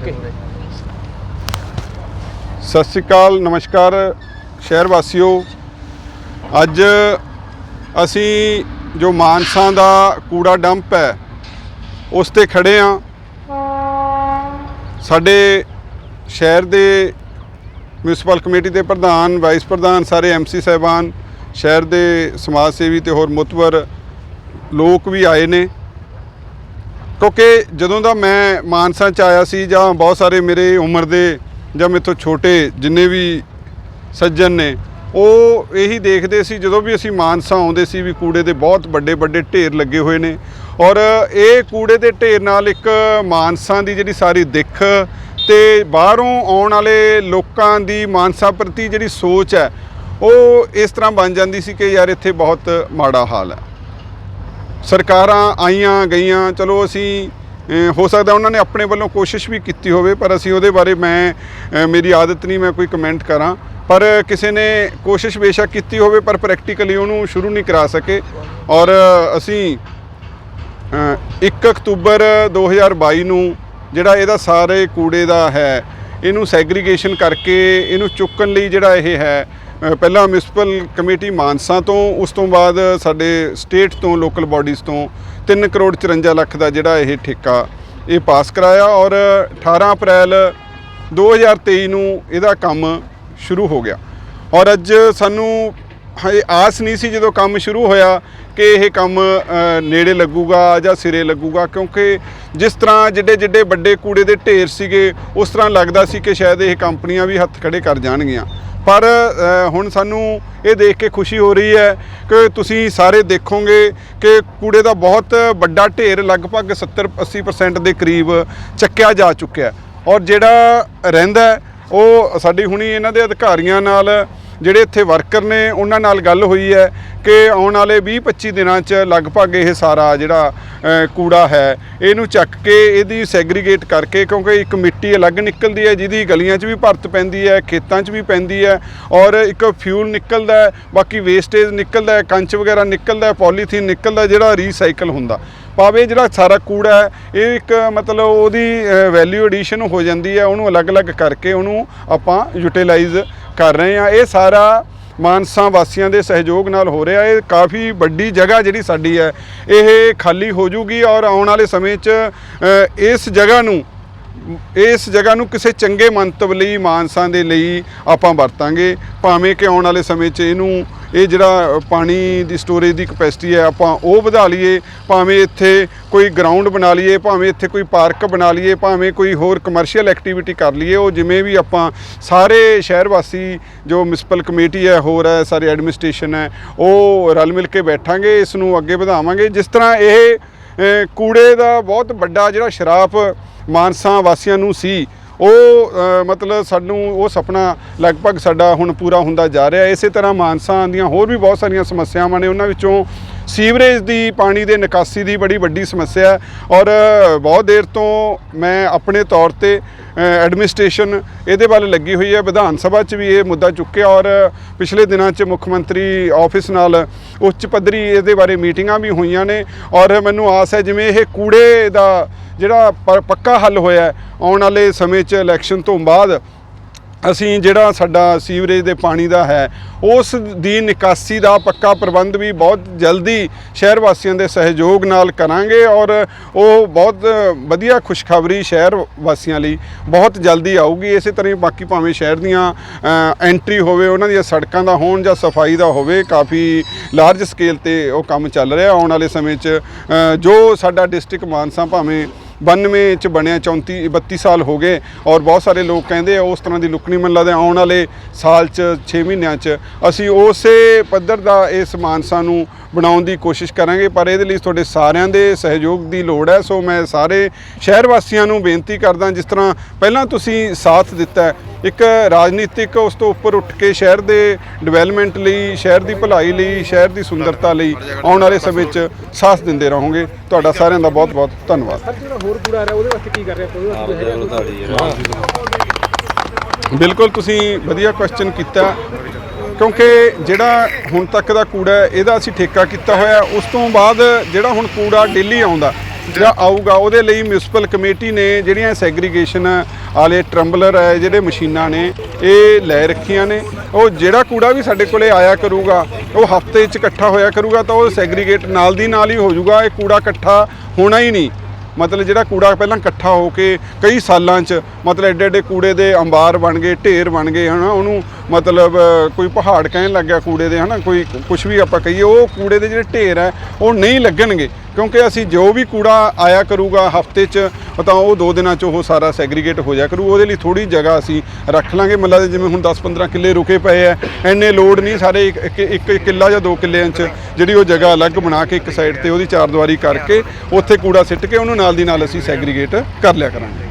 Okay. ਸਤਿ ਸ਼੍ਰੀ ਅਕਾਲ, ਨਮਸਕਾਰ ਸ਼ਹਿਰ ਵਾਸੀਓ। ਅੱਜ ਅਸੀਂ ਜੋ ਮਾਨਸਾ ਦਾ ਕੂੜਾ ਡੰਪ ਹੈ, ਉਸ ਤੇ ਖੜੇ ਆ ਸਾਡੇ ਸ਼ਹਿਰ ਦੇ ਮਿਊਨਿਸਪਲ ਕਮੇਟੀ ਦੇ ਪ੍ਰਧਾਨ, ਵਾਈਸ ਪ੍ਰਧਾਨ ਸਾਰੇ ਐਮਸੀ ਸਾਹਿਬਾਨ, ਸ਼ਹਿਰ ਦੇ ਸਮਾਜ ਸੇਵੀ ਤੇ ਹੋਰ ਮੁਤਵਰ ਲੋਕ ਵੀ ਆਏ ਨੇ। ਕਿਉਂਕਿ ਜਦੋਂ ਦਾ ਮੈਂ ਮਾਨਸਾ ਚ ਆਇਆ ਸੀ ਜਾਂ ਬਹੁਤ ਸਾਰੇ ਮੇਰੇ ਉਮਰ ਦੇ ਜਾਂ ਮੇਰੇ ਤੋਂ ਛੋਟੇ ਜਿੰਨੇ ਵੀ ਸੱਜਣ ਨੇ, ਉਹ ਇਹੀ ਦੇਖਦੇ ਸੀ ਜਦੋਂ ਵੀ ਅਸੀਂ ਮਾਨਸਾ ਆਉਂਦੇ ਸੀ ਵੀ ਕੂੜੇ ਦੇ ਬਹੁਤ ਵੱਡੇ ਵੱਡੇ ਢੇਰ ਲੱਗੇ ਹੋਏ ਨੇ। ਔਰ ਇਹ ਕੂੜੇ ਦੇ ਢੇਰ ਨਾਲ ਇੱਕ ਮਾਨਸਾ ਦੀ ਜਿਹੜੀ ਸਾਰੀ ਦਿੱਖ ਤੇ ਬਾਹਰੋਂ ਆਉਣ ਵਾਲੇ ਲੋਕਾਂ ਦੀ ਮਾਨਸਾ ਪ੍ਰਤੀ ਜਿਹੜੀ ਸੋਚ ਹੈ, ਉਹ ਇਸ ਤਰ੍ਹਾਂ ਬਣ ਜਾਂਦੀ ਸੀ ਕਿ ਯਾਰ ਇੱਥੇ ਬਹੁਤ ਮਾੜਾ ਹਾਲ ਹੈ। ਸਰਕਾਰਾਂ ਆਈਆਂ ਗਈਆਂ ਚਲੋ ਅਸੀਂ ਹੋ ਸਕਦਾ ਉਹਨਾਂ ਨੇ ਆਪਣੇ ਵੱਲੋਂ ਕੋਸ਼ਿਸ਼ ਵੀ ਕੀਤੀ ਹੋਵੇ ਪਰ ਅਸੀਂ ਉਹਦੇ ਬਾਰੇ ਮੈਂ ਮੇਰੀ ਆਦਤ ਨਹੀਂ ਮੈਂ ਕੋਈ ਕਮੈਂਟ ਕਰਾਂ। ਪਰ ਕਿਸੇ ਨੇ ਕੋਸ਼ਿਸ਼ ਬੇਸ਼ੱਕ ਕੀਤੀ ਹੋਵੇ ਪਰ ਪ੍ਰੈਕਟੀਕਲੀ ਉਹਨੂੰ ਸ਼ੁਰੂ ਨਹੀਂ ਕਰਾ ਸਕੇ। ਔਰ ਅਸੀਂ ਅ, 1 ਅਕਤੂਬਰ 2022 ਨੂੰ ਜਿਹੜਾ ਇਹਦਾ ਸਾਰੇ ਕੂੜੇ ਦਾ ਹੈ ਇਹਨੂੰ ਸੈਗਰੀਗੇਸ਼ਨ ਕਰਕੇ ਇਹਨੂੰ ਚੁੱਕਣ ਲਈ ਜਿਹੜਾ ਇਹ ਹੈ ਪਹਿਲਾਂ ਮਿਊਨਿਸਪਲ ਕਮੇਟੀ ਮਾਨਸਾ ਤੋਂ, ਉਸ ਤੋਂ ਬਾਅਦ ਸਾਡੇ ਸਟੇਟ ਤੋਂ, ਲੋਕਲ ਬਾਡੀਜ਼ ਤੋਂ 3 ਕਰੋੜ 54 ਲੱਖ ਦਾ ਜਿਹੜਾ ਇਹ ਠੇਕਾ ਇਹ ਪਾਸ ਕਰਾਇਆ ਔਰ 18 ਅਪ੍ਰੈਲ 2023 ਨੂੰ ਇਹਦਾ ਕੰਮ ਸ਼ੁਰੂ ਹੋ ਗਿਆ। ਔਰ ਅੱਜ ਸਾਨੂੰ ਹਜੇ ਆਸ ਨਹੀਂ ਸੀ ਜਦੋਂ ਕੰਮ ਸ਼ੁਰੂ ਹੋਇਆ ਕਿ ਇਹ ਕੰਮ ਨੇੜੇ ਲੱਗੂਗਾ ਜਾਂ ਸਿਰੇ ਲੱਗੂਗਾ, ਕਿਉਂਕਿ ਜਿਸ ਤਰ੍ਹਾਂ ਜਿੱਡੇ ਜਿੱਡੇ ਵੱਡੇ ਕੂੜੇ ਦੇ ਢੇਰ ਸੀਗੇ, ਉਸ ਤਰ੍ਹਾਂ ਲੱਗਦਾ ਸੀ ਕਿ ਸ਼ਾਇਦ ਇਹ ਕੰਪਨੀਆਂ ਵੀ ਹੱਥ ਖੜੇ ਕਰ ਜਾਣਗੀਆਂ। ਪਰ ਹੁਣ ਸਾਨੂੰ ਇਹ ਦੇਖ ਕੇ ਖੁਸ਼ੀ ਹੋ ਰਹੀ ਹੈ ਕਿ ਤੁਸੀਂ ਸਾਰੇ ਦੇਖੋਗੇ ਕਿ ਕੂੜੇ ਦਾ ਬਹੁਤ ਵੱਡਾ ਢੇਰ ਲਗਭਗ 70 80% ਦੇ ਕਰੀਬ ਚੱਕਿਆ ਜਾ ਚੁੱਕਿਆ ਔਰ ਜਿਹੜਾ ਰਹਿੰਦਾ ਉਹ ਸਾਡੀ ਹੁਣੀ ਇਹਨਾਂ ਦੇ ਅਧਿਕਾਰੀਆਂ ਨਾਲ ਜਿਹੜੇ ਇੱਥੇ ਵਰਕਰ ਨੇ, ਉਹਨਾਂ ਨਾਲ ਗੱਲ ਹੋਈ ਹੈ ਕਿ ਆਉਣ ਵਾਲੇ 20-25 ਦਿਨਾਂ 'ਚ ਲਗਭਗ ਇਹ ਸਾਰਾ ਜਿਹੜਾ ਕੂੜਾ ਹੈ, ਇਹਨੂੰ ਚੱਕ ਕੇ ਇਹਦੀ ਸੈਗਰੀਗੇਟ ਕਰਕੇ, ਕਿਉਂਕਿ ਇੱਕ ਮਿੱਟੀ ਅਲੱਗ ਨਿਕਲਦੀ ਹੈ, ਜਿਹਦੀ ਗਲੀਆਂ 'ਚ ਵੀ ਭਰਤ ਪੈਂਦੀ ਹੈ, ਖੇਤਾਂ 'ਚ ਵੀ ਪੈਂਦੀ ਹੈ ਔਰ ਇੱਕ ਫਿਊਲ ਨਿਕਲਦਾ ਹੈ, ਬਾਕੀ ਵੇਸਟੇਜ ਨਿਕਲਦਾ ਹੈ, ਕੰਚ ਵਗੈਰਾ ਨਿਕਲਦਾ ਹੈ, ਪੋਲੀਥੀਨ ਨਿਕਲਦਾ ਜਿਹੜਾ ਰੀਸਾਈਕਲ ਹੁੰਦਾ। ਭਾਵੇਂ ਜਿਹੜਾ ਸਾਰਾ ਕੂੜਾ ਹੈ, ਇਹ ਇੱਕ ਮਤਲਬ ਉਹਦੀ ਵੈਲਿਊ ਐਡੀਸ਼ਨ ਹੋ ਜਾਂਦੀ ਹੈ, ਉਹਨੂੰ ਅਲੱਗ-ਅਲੱਗ ਕਰਕੇ ਉਹਨੂੰ ਆਪਾਂ ਯੂਟਿਲਾਈਜ਼ ਕਰ ਰਹੇ ਹਾਂ। ਇਹ ਸਾਰਾ ਮਾਨਸਾ ਵਾਸੀਆਂ ਦੇ ਸਹਿਯੋਗ ਨਾਲ ਹੋ ਰਿਹਾ। ਇਹ ਕਾਫੀ ਵੱਡੀ ਜਗ੍ਹਾ ਜਿਹੜੀ ਸਾਡੀ ਹੈ, ਇਹ ਖਾਲੀ ਹੋ ਜੂਗੀ ਔਰ ਆਉਣ ਵਾਲੇ ਸਮੇਂ 'ਚ ਇਸ ਜਗ੍ਹਾ ਨੂੰ ਇਸ ਜਗ੍ਹਾ ਨੂੰ ਕਿਸੇ ਚੰਗੇ ਮੰਤਵ ਲਈ, ਮਾਨਸਾ ਦੇ ਲਈ ਆਪਾਂ ਵਰਤਾਂਗੇ। ਭਾਵੇਂ ਕਿ ਆਉਣ ਵਾਲੇ ਸਮੇਂ 'ਚ ਇਹਨੂੰ, ਇਹ ਜਿਹੜਾ ਪਾਣੀ ਦੀ ਸਟੋਰੇਜ ਦੀ ਕਪੈਸਿਟੀ ਹੈ, ਆਪਾਂ ਉਹ ਵਧਾ ਲਈਏ। ਭਾਵੇਂ ਇੱਥੇ ਕੋਈ ਗਰਾਊਂਡ ਬਣਾ ਲਈਏ, ਭਾਵੇਂ ਇੱਥੇ ਕੋਈ ਪਾਰਕ ਬਣਾ ਲਈਏ, ਭਾਵੇਂ ਕੋਈ ਹੋਰ ਕਮਰਸ਼ੀਅਲ ਐਕਟੀਵਿਟੀ ਕਰ ਲਈਏ, ਉਹ ਜਿਵੇਂ ਵੀ ਆਪਾਂ ਸਾਰੇ ਸ਼ਹਿਰ ਵਾਸੀ ਜੋ ਮਿਊਨਿਸਪਲ ਕਮੇਟੀ ਹੈ, ਹੋਰ ਹੈ, ਸਾਰੇ ਐਡਮਿਨਿਸਟ੍ਰੇਸ਼ਨ ਹੈ, ਉਹ ਰਲ ਮਿਲ ਕੇ ਬੈਠਾਂਗੇ, ਇਸ ਨੂੰ ਅੱਗੇ ਵਧਾਵਾਂਗੇ। ਜਿਸ ਤਰ੍ਹਾਂ ਇਹ ਕੂੜੇ ਦਾ ਬਹੁਤ ਵੱਡਾ ਜਿਹੜਾ ਸ਼ਰਾਪ ਮਾਨਸਾ ਵਾਸੀਆਂ ਨੂੰ ਸੀ, ਉਹ ਮਤਲਬ ਸਾਨੂੰ ਉਹ ਸੁਪਨਾ ਲਗਭਗ ਸਾਡਾ ਹੁਣ ਪੂਰਾ ਹੁੰਦਾ ਜਾ ਰਿਹਾ। ਇਸੇ ਤਰ੍ਹਾਂ ਮਾਨਸਾ ਦੀਆਂ ਹੋਰ ਵੀ ਬਹੁਤ ਸਾਰੀਆਂ ਸਮੱਸਿਆਵਾਂ ਨੇ, ਉਹਨਾਂ ਵਿੱਚੋਂ ਸੀਵਰੇਜ ਦੀ, ਪਾਣੀ ਦੇ ਨਿਕਾਸੀ ਦੀ ਬੜੀ ਵੱਡੀ ਸਮੱਸਿਆ ਹੈ ਔਰ ਬਹੁਤ ਦੇਰ ਤੋਂ ਮੈਂ ਆਪਣੇ ਤੌਰ ਤੇ ਐਡਮਿਨਿਸਟ੍ਰੇਸ਼ਨ ਇਹਦੇ ਵੱਲ ਲੱਗੀ ਹੋਈ ਹੈ। ਵਿਧਾਨ ਸਭਾ 'ਚ ਵੀ ਇਹ ਮੁੱਦਾ ਚੁੱਕਿਆ ਔਰ ਪਿਛਲੇ ਦਿਨਾਂ 'ਚ ਮੁੱਖ ਮੰਤਰੀ ਆਫਿਸ ਨਾਲ ਉੱਚ ਪੱਧਰੀ ਇਹਦੇ ਬਾਰੇ ਮੀਟਿੰਗਾਂ ਵੀ ਹੋਈਆਂ ਨੇ ਔਰ ਮੈਨੂੰ ਆਸ ਹੈ ਜਿਵੇਂ ਇਹ ਕੂੜੇ ਦਾ ਜਿਹੜਾ ਪ- ਪੱਕਾ ਹੱਲ ਹੋਇਆ ਆਉਣ ਵਾਲੇ ਸਮੇਂ 'ਚ ਇਲੈਕਸ਼ਨ ਤੋਂ ਬਾਅਦ ਅਸੀਂ ਜਿਹੜਾ ਸਾਡਾ ਸੀਵਰੇਜ ਦੇ ਪਾਣੀ ਦਾ ਹੈ, ਉਸ ਦੀ ਨਿਕਾਸੀ ਦਾ ਪੱਕਾ ਪ੍ਰਬੰਧ ਵੀ ਬਹੁਤ ਜਲਦੀ ਸ਼ਹਿਰ ਵਾਸੀਆਂ ਦੇ ਸਹਿਯੋਗ ਨਾਲ ਕਰਾਂਗੇ ਔਰ ਉਹ ਬਹੁਤ ਵਧੀਆ ਖੁਸ਼ਖਬਰੀ ਸ਼ਹਿਰ ਵਾਸੀਆਂ ਲਈ ਬਹੁਤ ਜਲਦੀ ਆਊਗੀ। ਇਸੇ ਤਰ੍ਹਾਂ ਹੀ ਬਾਕੀ ਭਾਵੇਂ ਸ਼ਹਿਰ ਦੀਆਂ ਐਂਟਰੀ ਹੋਵੇ, ਉਹਨਾਂ ਦੀਆਂ ਸੜਕਾਂ ਦਾ ਹੋਣ ਜਾਂ ਸਫ਼ਾਈ ਦਾ ਹੋਵੇ, ਕਾਫੀ ਲਾਰਜ ਸਕੇਲ ਤੇ ਉਹ ਕੰਮ ਚੱਲ ਰਿਹਾ ਆਉਣ ਵਾਲੇ ਸਮੇਂ 'ਚ। ਜੋ ਸਾਡਾ ਡਿਸਟ੍ਰਿਕਟ ਮਾਨਸਾ ਭਾਵੇਂ 92 ਚ ਬਣਿਆ 34 32 ਸਾਲ ਹੋ ਗਏ ਔਰ ਬਹੁਤ ਸਾਰੇ ਲੋਕ ਕਹਿੰਦੇ ਆ, ਉਸ ਤਰ੍ਹਾਂ ਦੀ ਲੁੱਕ ਨਹੀਂ ਮੈਨੂੰ ਲੱਗਦਾ, ਆਉਣ ਵਾਲੇ ਸਾਲ ਚ 6 ਮਹੀਨਿਆਂ ਚ, ਅਸੀਂ ਉਸੇ ਪੱਧਰ ਦਾ ਇਸ ਮਾਨਸਾ ਨੂੰ ਬਣਾਉਣ ਦੀ ਕੋਸ਼ਿਸ਼ ਕਰਾਂਗੇ, ਪਰ ਇਹਦੇ ਲਈ ਤੁਹਾਡੇ ਸਾਰਿਆਂ ਦੇ ਸਹਿਯੋਗ ਦੀ ਲੋੜ ਹੈ, ਸੋ ਮੈਂ ਸਾਰੇ ਸ਼ਹਿਰ ਵਾਸੀਆਂ ਨੂੰ ਬੇਨਤੀ ਕਰਦਾ, ਜਿਸ ਤਰ੍ਹਾਂ ਪਹਿਲਾਂ ਤੁਸੀਂ ਸਾਥ ਦਿੱਤਾ ਇੱਕ ਰਾਜਨੀਤਿਕ ਉਸ ਤੋਂ ਉੱਪਰ ਉੱਠ ਕੇ ਸ਼ਹਿਰ ਦੇ ਡਿਵੈਲਪਮੈਂਟ ਲਈ ਸ਼ਹਿਰ ਦੀ ਭਲਾਈ ਲਈ ਸ਼ਹਿਰ ਦੀ ਸੁੰਦਰਤਾ ਲਈ ਆਉਣ ਵਾਲੇ ਸਮੇਂ 'ਚ ਸਾਥ ਦਿੰਦੇ ਰਹੋਗੇ। ਤੁਹਾਡਾ ਸਾਰਿਆਂ ਦਾ ਬਹੁਤ ਬਹੁਤ ਧੰਨਵਾਦ। ਸਰ ਜਿਹੜਾ ਹੋਰ ਕੂੜਾ ਆ ਰਿਹਾ ਉਹਦੇ ਵਾਸਤੇ ਕੀ ਕਰ ਰਹੇ ਆਪਾਂ ਉਹਦੇ ਵਾਸਤੇ ਕੋਈ ਹੈਗਾ ਕੋਈ- ਬਿਲਕੁਲ ਤੁਸੀਂ ਵਧੀਆ ਕੁਐਸਚਨ ਕੀਤਾ। ਕਿਉਂਕਿ ਜਿਹੜਾ ਹੁਣ ਤੱਕ ਦਾ ਕੂੜਾ ਹੈ, ਇਹਦਾ ਅਸੀਂ ਠੇਕਾ ਕੀਤਾ ਹੋਇਆ। ਉਸ ਤੋਂ ਬਾਅਦ ਜਿਹੜਾ ਹੁਣ ਕੂੜਾ ਡੇਲੀ ਆਉਂਦਾ ਜਾਂ ਆਊਗਾ ਉਹਦੇ ਲਈ ਮਿਊਨਿਸਪਲ ਕਮੇਟੀ ਨੇ ਜਿਹੜੀਆਂ ਸੈਗਰੀਗੇਸ਼ਨ ਵਾਲੇ ਟਰੰਬਲਰ ਹੈ, ਜਿਹੜੇ ਮਸ਼ੀਨਾਂ ਨੇ, ਇਹ ਲੈ ਰੱਖੀਆਂ ਨੇ। ਉਹ ਜਿਹੜਾ ਕੂੜਾ ਵੀ ਸਾਡੇ ਕੋਲੇ ਆਇਆ ਕਰੂਗਾ, ਉਹ ਹਫ਼ਤੇ 'ਚ ਇਕੱਠਾ ਹੋਇਆ ਕਰੂਗਾ ਤਾਂ ਉਹ ਸੈਗਰੀਗੇਟ ਨਾਲ ਦੀ ਨਾਲ ਹੀ ਹੋ ਜਾਊਗਾ। ਇਹ ਕੂੜਾ ਇਕੱਠਾ ਹੋਣਾ ਹੀ ਨਹੀਂ। ਮਤਲਬ ਜਿਹੜਾ ਕੂੜਾ ਪਹਿਲਾਂ ਇਕੱਠਾ ਹੋ ਕੇ ਕਈ ਸਾਲਾਂ 'ਚ ਮਤਲਬ ਐਡੇ ਐਡੇ ਕੂੜੇ ਦੇ ਅੰਬਾਰ ਬਣ ਗਏ, ਢੇਰ ਬਣ ਗਏ, ਹਨਾ, ਉਹਨੂੰ ਮਤਲਬ ਕੋਈ ਪਹਾੜ ਕਹਿਣ ਲੱਗਿਆ ਕੂੜੇ ਦੇ, ਹਨਾ, ਕੋਈ ਕੁਝ ਵੀ ਆਪਾਂ ਕਹੀਏ, ਉਹ ਕੂੜੇ ਦੇ ਜਿਹੜੇ ਢੇਰ ਹੈ, ਉਹ ਨਹੀਂ ਲੱਗਣਗੇ, ਕਿਉਂਕਿ ਅਸੀਂ ਜੋ ਵੀ ਕੂੜਾ ਆਇਆ ਕਰੂਗਾ ਹਫ਼ਤੇ 'ਚ ਤਾਂ ਉਹ ਦੋ ਦਿਨਾਂ 'ਚ ਉਹ ਸਾਰਾ ਸੈਗਰੀਗੇਟ ਹੋ ਜਾ ਕਰੂ, ਉਹਦੇ ਲਈ ਥੋੜੀ ਜਗ੍ਹਾ ਅਸੀਂ ਰੱਖ ਲਾਂਗੇ ਮਤਲਬ ਜਿਵੇਂ ਹੁਣ 10-15 ਕਿੱਲੇ ਰੁਕੇ ਪਏ ਐ ਐਨੇ ਲੋਡ ਨਹੀਂ ਸਾਰੇ ਇੱਕ, ਇੱਕ- ਇੱਕ ਕਿੱਲਾ ਜਾਂ ਦੋ ਕਿੱਲਿਆਂ 'ਚ, ਜਿਹੜੀ ਉਹ ਜਗ੍ਹਾ ਅਲੱਗ ਬਣਾ ਕੇ ਇੱਕ ਸਾਈਡ ਤੇ ਉਹਦੀ ਚਾਰ ਦੀਵਾਰੀ ਕਰਕੇ, ਉੱਥੇ ਕੂੜਾ ਸਿੱਟ ਕੇ ਉਹਨੂੰ ਨਾਲ ਦੀ ਨਾਲ ਅਸੀਂ ਸੈਗਰੀਗੇਟ ਕਰ ਲਿਆ ਕਰਾਂਗੇ।